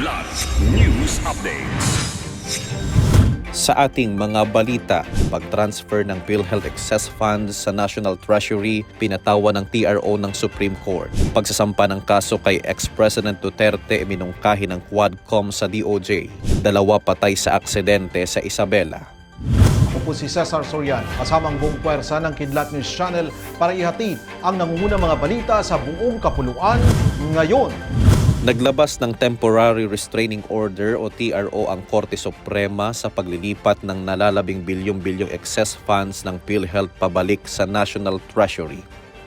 Kidlat News Updates. Sa ating mga balita, pag-transfer ng PhilHealth excess funds sa National Treasury, pinatawa ng TRO ng Supreme Court. Pagsasampa ng kaso kay ex-President Duterte minungkahi ng Quadcom sa DOJ. Dalawa patay sa aksidente sa Isabela. Ako po si Cesar Sorian, kasama ang buong puwersa ng Kidlat News Channel para ihatid ang nangungunang mga balita sa buong kapuluan ngayon. Naglabas ng Temporary Restraining Order o TRO ang Korte Suprema sa paglilipat ng nalalabing bilyong-bilyong excess funds ng PhilHealth pabalik sa National Treasury.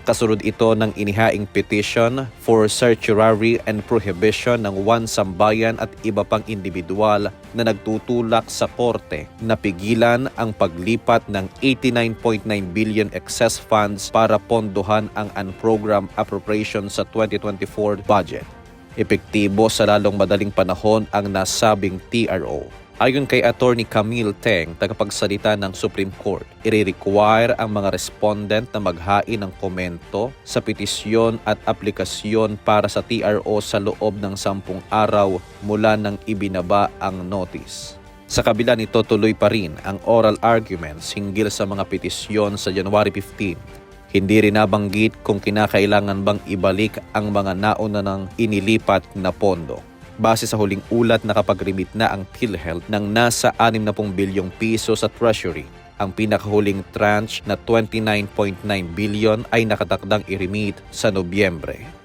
Kasunod ito ng inihaing petition for certiorari and prohibition ng one sambayan at iba pang individual na nagtutulak sa korte na pigilan ang paglipat ng 89.9 billion excess funds para pondohan ang unprogrammed appropriation sa 2024 budget epektibo sa lalong madaling panahon ang nasabing TRO. Ayon kay Attorney Camille Teng, tagapagsalita ng Supreme Court, i-require ang mga respondent na maghain ng komento sa petisyon at aplikasyon para sa TRO sa loob ng sampung araw mula nang ibinaba ang notice. Sa kabila nito tuloy pa rin ang oral arguments hinggil sa mga petisyon sa January 15 hindi rin nabanggit kung kinakailangan bang ibalik ang mga nauna ng inilipat na pondo. Base sa huling ulat nakapag-remit na ang PhilHealth ng nasa 60 bilyong piso sa Treasury. Ang pinakahuling tranche na 29.9 billion ay nakatakdang i-remit sa Nobyembre.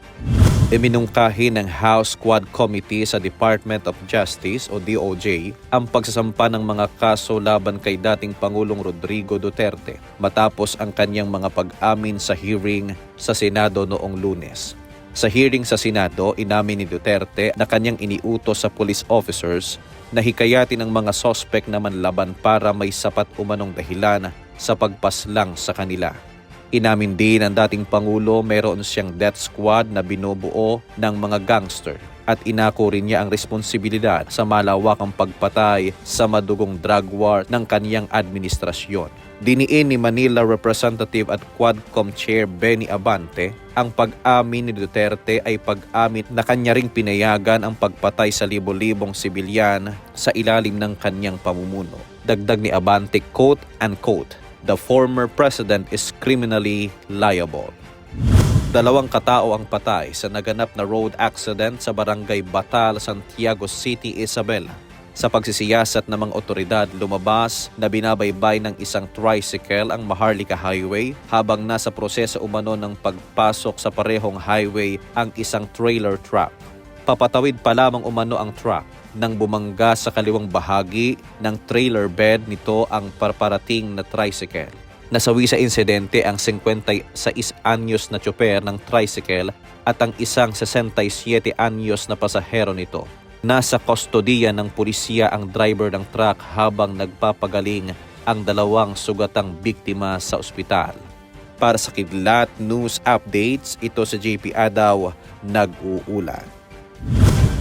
Iminungkahi ng House Quad Committee sa Department of Justice o DOJ ang pagsasampa ng mga kaso laban kay dating Pangulong Rodrigo Duterte matapos ang kanyang mga pag-amin sa hearing sa Senado noong lunes. Sa hearing sa Senado, inamin ni Duterte na kanyang iniutos sa police officers na hikayatin ang mga sospek na manlaban para may sapat umanong dahilan sa pagpaslang sa kanila. Inamin din ng dating Pangulo meron siyang death squad na binubuo ng mga gangster at inako rin niya ang responsibilidad sa malawakang pagpatay sa madugong drug war ng kaniyang administrasyon. Diniin ni Manila Representative at Quadcom Chair Benny Abante ang pag-amin ni Duterte ay pag-amin na kanya ring pinayagan ang pagpatay sa libo-libong sibilyan sa ilalim ng kanyang pamumuno. Dagdag ni Abante, quote and quote, the former president is criminally liable. Dalawang katao ang patay sa naganap na road accident sa barangay Batal, Santiago City, Isabela. Sa pagsisiyasat ng mga otoridad, lumabas na binabaybay ng isang tricycle ang Maharlika Highway habang nasa proseso umano ng pagpasok sa parehong highway ang isang trailer truck. Papatawid pa lamang umano ang truck nang bumangga sa kaliwang bahagi ng trailer bed nito ang parparating na tricycle. Nasawi sa insidente ang 56 anyos na tsoper ng tricycle at ang isang 67 anyos na pasahero nito. Nasa kustodiya ng pulisya ang driver ng truck habang nagpapagaling ang dalawang sugatang biktima sa ospital. Para sa Kidlat News Updates, ito sa JP Adaw, nag-uulat.